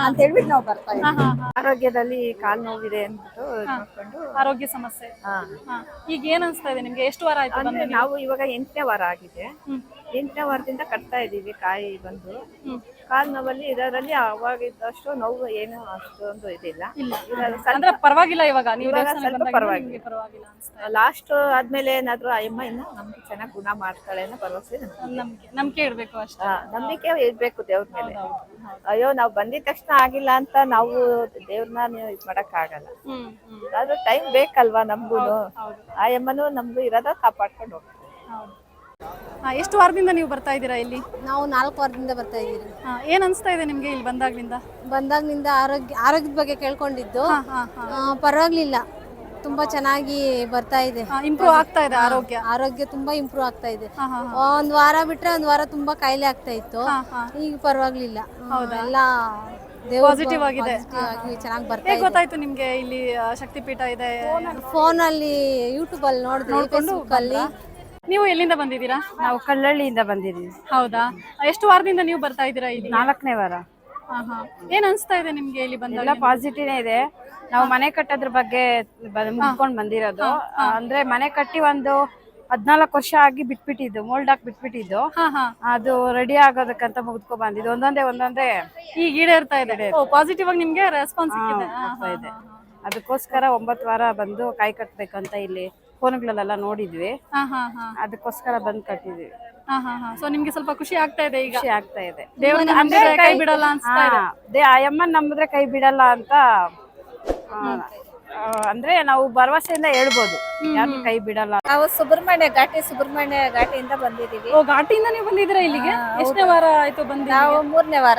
ಅಂತ ಹೇಳ್ಬಿಟ್ಟು ನಾವು ಬರ್ತಾ ಇದ್ದೀವಿ ಆರೋಗ್ಯದಲ್ಲಿ ಕಾಲ್ ನೋವಿದೆ ಅಂದ್ಬಿಟ್ಟು ನೋಡ್ಕೊಂಡು ಆರೋಗ್ಯ ಸಮಸ್ಯೆ. ಹಾ. ಈಗ ಏನ್ ಅನ್ಸ್ತಾ ಇದೆ ನಿಮ್ಗೆ? ಎಷ್ಟು ವಾರ ಆಯ್ತು ಅಂದ್ರೆ ನಾವು ಇವಾಗ ಎಂಟನೇ ವಾರ ಆಗಿದೆ. ಎಂಟನೇ ವಾರದಿಂದ ಕಟ್ತಾ ಇದೀವಿ ಕಾಯಿ ಬಂದು. ಕಾಲ್ ನೋವಲ್ಲಿ ಇದರಲ್ಲಿ ಅವಾಗಿದ್ದಷ್ಟು ನೋವು ಏನು ಅಷ್ಟೊಂದು ಇದಿಲ್ಲ. ಇವಾಗ ಅಂದ್ರೆ ಪರವಾಗಿಲ್ಲ ಇವಾಗ. ನೀವು ಇವಾಗ ದೇವಸ್ಥಾನಕ್ಕೆ ಸ್ವಲ್ಪ ಬಂದಾಗ ಪರವಾಗಿಲ್ಲ. ನಿಮ್ಗೆ ಪರವಾಗಿಲ್ಲ. ಅನ್ಸ್ತಾ ಲಾಸ್ಟ್ ಆದ್ಮೇಲೆ ಏನಾದ್ರು ಆ ಅಮ್ಮ ಇನ್ನ ನಮ್ಗೆ ಚೆನ್ನಾಗಿ ಗುಣ ಮಾಡ್ತಾಳೆ ಅನ್ನೋ ಭರವಸೆ ನಮ್ಗೆ ಇದೆ. ನಂಬಿಕೆ ನಂಬಿಕೆ ಇಡ್ಬೇಕು ಅಷ್ಟೇ. ಆ, ನಂಬಿಕೆ ಇರ್ಬೇಕು ದೇವ್ರ ಮೇಲೆ. ಅಯ್ಯೋ ನಾವು ಬಂದಿದ ತಕ್ಷಣ ಆಗಿಲ್ಲ ಅಂತ ನಾವು ದೇವ್ರನ್ನ ಇದು ಮಾಡಕ್ ಆಗಲ್ಲ ಹ್ಮ್ ಹ್ಮ್. ಆದ್ರೆ ಟೈಮ್ ಬೇಕಲ್ವಾ ನಮ್ಗೂ ಆ ಅಮ್ಮನು ನಮ್ಗೂ ಇರೋದ ಕಾಪಾಡ್ಕೊಂಡು ಹೋಗ್ತಾರೆ. ಹೌದು. ಎಷ್ಟು ವಾರದಿಂದ ನೀವು ಬರ್ತಾ ಇದ್ದೀರಾ ಇಲ್ಲಿ? ನಾವು ನಾಲ್ಕು ವಾರದಿಂದ ಬರ್ತಾ ಇದ್ದೀವಿ. ಏನ್ ಅನ್ಸ್ತಾ ಇದೆ ನಿಮ್ಗೆ ಇಲ್ಲಿ ಬಂದಾಗ್ಲಿಂದ? ಬಂದಾಗ್ಲಿಂದ ಆರೋಗ್ಯ ಆರೋಗ್ಯದ ಬಗ್ಗೆ ಕೇಳ್ಕೊಂಡಿದ್ದು. ಪರವಾಗಿಲ್ಲ. ತುಂಬಾ ಚೆನ್ನಾಗಿ ಬರ್ತಾ ಇದೆ. ಇಂಪ್ರೂವ್ ಆಗ್ತಾ ಇದೆ ಆರೋಗ್ಯ. ಆರೋಗ್ಯ ತುಂಬಾ ಇಂಪ್ರೂವ್ ಆಗ್ತಾ ಇದೆ. ಒಂದ್ ವಾರ ಬಿಟ್ರೆ ಒಂದ್ ವಾರ ತುಂಬಾ ಕಾಯಿಲೆ ಆಗ್ತಾ ಇತ್ತು. ಈಗ ಪರವಾಗಿಲ್ಲ. ಎಲ್ಲ ಪಾಸಿಟಿವ್ ಆಗಿದೆ. ಚೆನ್ನಾಗಿ ಬರ್ತಾ ಇದೆ. ಗೊತ್ತಾಯ್ತು ನಿಮ್ಗೆ ಇಲ್ಲಿ ಶಕ್ತಿಪೀಠ ಇದೆ? ಫೋನ್ ಅಲ್ಲಿ ಯೂಟ್ಯೂಬ್ ಅಲ್ಲಿ ಫೇಸ್ಬುಕ್ ಅಲ್ಲಿ ನೀವು ಎಲ್ಲಿಂದ ಬಂದಿದ್ದೀರಾ? ನಾವು ಕಲ್ಲಳ್ಳಿಯಿಂದ ಬಂದಿದ್ದೀವಿ. ಹೌದಾ? ಎಷ್ಟು ವಾರದಿಂದ ನೀವು ಬರ್ತಾ ಇದ್ದೀರಾ ಇಲ್ಲಿ? ನಾಲ್ಕನೇ ವಾರ. ಏನ್ ಅನ್ಸ್ತಾ ಇದೆ ನಿಮ್ಗೆ ಇಲ್ಲಿ ಬಂದ ಪಾಸಿಟಿವ್ ಇದೆ. ನಾವು ಮನೆ ಕಟ್ಟೋದ್ರ ಬಗ್ಗೆ ಮುಗ್ಕೊಂಡು ಬಂದಿರೋದು. ಅಂದ್ರೆ ಮನೆ ಕಟ್ಟಿ ಒಂದು ಹದ್ನಾಲ್ಕು ವರ್ಷ ಆಗಿ ಬಿಟ್ಬಿಟ್ಟಿದ್ದು ಮೋಲ್ಡ್ ಹಾಕಿ ಬಿಟ್ಬಿಟ್ಟಿದ್ದು. ಹಾ ಹಾ. ಅದು ರೆಡಿ ಆಗೋದಕ್ಕಂತ ಮುಗಿದ್ಕೊ ಬಂದಿದ್ದು. ಒಂದೊಂದೇ ಒಂದೊಂದೇ ಈಗ ಈಡೇರ್ತಾ ಇದೆ. ಪಾಸಿಟಿವ್ ಆಗಿ ನಿಮ್ಗೆ ರೆಸ್ಪಾನ್ಸ್ ಸಿಕ್ಕಿದೆ. ಹಾ, ಆಗ್ತಾ ಹಾ, ಇದೆ. ಹಾ, ಅದಕ್ಕೋಸ್ಕರ ಒಂಬತ್ತು ವಾರ ಬಂದು ಕಾಯಿ ಕಟ್ಬೇಕಂತ ಇಲ್ಲಿ ಫೋನ್ಗಳಲ್ಲೆಲ್ಲ ನೋಡಿದ್ವಿ. ಹಾ ಹಾ ಹಾ. ಅದಕ್ಕೋಸ್ಕರ ಬಂದ್ ಕಟ್ಟಿದ್ವಿ. ಹಾ ಹಾ ಹಾ. ಸೊ ನಿಮ್ಗೆ ಸ್ವಲ್ಪ ಖುಷಿ ಆಗ್ತಾ ಇದೆ ಈಗ? ಖುಷಿ ಆಗ್ತಾ ಇದೆ. ದೇವ್ರನ್ನ ಅಂದ್ರೆ ನಂಬಿದ್ರೆ ಕೈ ಬಿಡಲ್ಲ ಅನ್ಸ್ತಾ ಇದೆ. ಹಾ, ದೇ- ಆ ನಂಬಿದ್ರೆ ಕೈ ಬಿಡಲ್ಲ ಅಂತ ಆ, ಆ, ಅಂದ್ರೆ ನಾವು ಭರವಸೆಯಿಂದ ಹೇಳ್ಬೋದು. ಯಾರು ಕೈ ಬಿಡಲ್ಲ. ನಾವು ಸುಬ್ರಹ್ಮಣ್ಯ ಘಾಟಿ ಸುಬ್ರಹ್ಮಣ್ಯ ಘಾಟಿಯಿಂದ ಬಂದಿದೀವಿ ಓ ಘಾಟಿಯಿಂದ ನೀವು ಬಂದಿದ್ದೀರಾ ಇಲ್ಲಿಗೆ? ಎಷ್ಟನೇ ವಾರ ಆಯ್ತು ಬಂದು ನಾವು ಮೂರನೇ ವಾರ.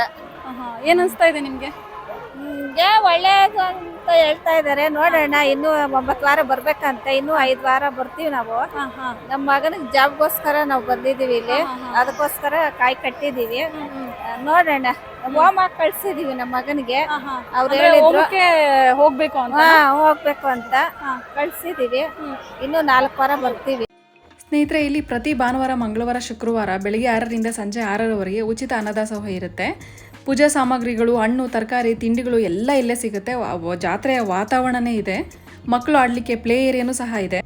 ಏನ್ ಅನ್ಸ್ತಾ ಇದೆ ನಿಮ್ಗೆ? ನಿಮ್ಗೆ ಒಳ್ಳೇದು ಅಂತ ಹೇಳ್ತಾ ಇದಾರೆ. ನೋಡೋಣ ಇನ್ನು ಒಂಬತ್ತು ವಾರ ಬರ್ಬೇಕಂತ. ಇನ್ನು ಐದ್ ವಾರ ಬರ್ತೀವಿ ನಾವು. ನಮ್ಮ ಮಗನಿಗೆ ಜಾಬ್ಗೋಸ್ಕರ ನಾವು ಬಂದಿದೀವಿ ಇಲ್ಲಿ. ಅದಕ್ಕೋಸ್ಕರ ಕಾಯಿ ಕಟ್ಟಿದೀವಿ. ನೋಡೋಣ. ಹೋಮ ಕಳ್ಸಿದೀವಿ ನಮ್ಮ ಮಗನಿಗೆ. ಅವ್ರು ಹೇಳಿದ್ರು ಹೋಗ್ಬೇಕು ಅಂತ? ಹಾ ಹೋಗ್ಬೇಕು ಅಂತ. ಕಳ್ಸಿದೀವಿ. ಇನ್ನು ನಾಲ್ಕು ವಾರ ಬರ್ತೀವಿ. ಸ್ನೇಹಿತರೆ ಇಲ್ಲಿ ಪ್ರತಿ ಭಾನುವಾರ ಮಂಗಳವಾರ ಶುಕ್ರವಾರ ಬೆಳಗ್ಗೆ ಆರರಿಂದ ಸಂಜೆ ಆರರವರೆಗೆ ಉಚಿತ ಅನ್ನದಾಸೋಹ ಇರುತ್ತೆ. ಪೂಜಾ ಸಾಮಗ್ರಿಗಳು, ಹಣ್ಣು, ತರಕಾರಿ, ತಿಂಡಿಗಳು ಎಲ್ಲ ಇಲ್ಲೇ ಸಿಗುತ್ತೆ. ಜಾತ್ರೆಯ ವಾತಾವರಣನೇ ಇದೆ. ಮಕ್ಕಳು ಆಡಲಿಕ್ಕೆ ಪ್ಲೇ ಏರಿಯಾನೂ ಸಹ ಇದೆ.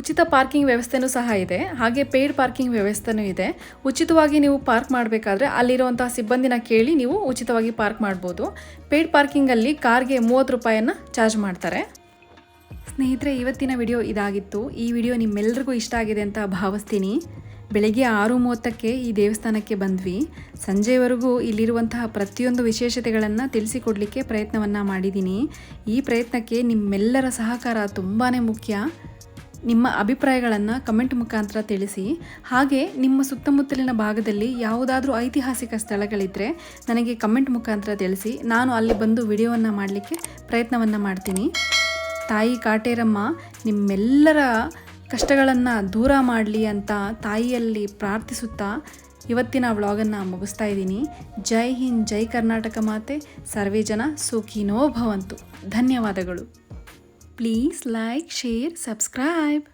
ಉಚಿತ ಪಾರ್ಕಿಂಗ್ ವ್ಯವಸ್ಥೆನೂ ಸಹ ಇದೆ. ಹಾಗೆ ಪೇಯ್ಡ್ ಪಾರ್ಕಿಂಗ್ ವ್ಯವಸ್ಥೆನೂ ಇದೆ. ಉಚಿತವಾಗಿ ನೀವು ಪಾರ್ಕ್ ಮಾಡಬೇಕಾದ್ರೆ ಅಲ್ಲಿರುವಂತಹ ಸಿಬ್ಬಂದಿನ ಕೇಳಿ ನೀವು ಉಚಿತವಾಗಿ ಪಾರ್ಕ್ ಮಾಡ್ಬೋದು. ಪೇಯ್ಡ್ ಪಾರ್ಕಿಂಗಲ್ಲಿ ಕಾರ್ಗೆ ಮೂವತ್ತು ರೂಪಾಯಿಯನ್ನು ಚಾರ್ಜ್ ಮಾಡ್ತಾರೆ. ಸ್ನೇಹಿತರೆ, ಇವತ್ತಿನ ವಿಡಿಯೋ ಇದಾಗಿತ್ತು. ಈ ವಿಡಿಯೋ ನಿಮ್ಮೆಲ್ಲರಿಗೂ ಇಷ್ಟ ಆಗಿದೆ ಅಂತ ಭಾವಿಸ್ತೀನಿ. ಬೆಳಗ್ಗೆ ಆರು ಮೂವತ್ತಕ್ಕೆ ಈ ದೇವಸ್ಥಾನಕ್ಕೆ ಬಂದ್ವಿ. ಸಂಜೆವರೆಗೂ ಇಲ್ಲಿರುವಂತಹ ಪ್ರತಿಯೊಂದು ವಿಶೇಷತೆಗಳನ್ನು ತಿಳಿಸಿಕೊಡಲಿಕ್ಕೆ ಪ್ರಯತ್ನವನ್ನು ಮಾಡಿದ್ದೀನಿ ಈ ಪ್ರಯತ್ನಕ್ಕೆ ನಿಮ್ಮೆಲ್ಲರ ಸಹಕಾರ ತುಂಬಾ ಮುಖ್ಯ. ನಿಮ್ಮ ಅಭಿಪ್ರಾಯಗಳನ್ನು ಕಮೆಂಟ್ ಮುಖಾಂತರ ತಿಳಿಸಿ. ಹಾಗೆ ನಿಮ್ಮ ಸುತ್ತಮುತ್ತಲಿನ ಭಾಗದಲ್ಲಿ ಯಾವುದಾದ್ರೂ ಐತಿಹಾಸಿಕ ಸ್ಥಳಗಳಿದ್ದರೆ ನನಗೆ ಕಮೆಂಟ್ ಮುಖಾಂತರ ತಿಳಿಸಿ. ನಾನು ಅಲ್ಲಿ ಬಂದು ವಿಡಿಯೋವನ್ನು ಮಾಡಲಿಕ್ಕೆ ಪ್ರಯತ್ನವನ್ನು ಮಾಡ್ತೀನಿ. ತಾಯಿ ಕಾಟೇರಮ್ಮ, ನಿಮ್ಮೆಲ್ಲರ ಕಷ್ಟಗಳನ್ನು ದೂರ ಮಾಡಲಿ ಅಂತ ತಾಯಿಯಲ್ಲಿ ಪ್ರಾರ್ಥಿಸುತ್ತಾ ಇವತ್ತಿನ ವ್ಲಾಗನ್ನು ಮುಗಿಸ್ತಾ ಇದ್ದೀನಿ. ಜೈ ಹಿಂದ್, ಜೈ ಕರ್ನಾಟಕ ಮಾತೆ. ಸರ್ವೇ ಜನ ಸುಖಿನೋ ಭವಂತು. ಧನ್ಯವಾದಗಳು. Please like, share, subscribe.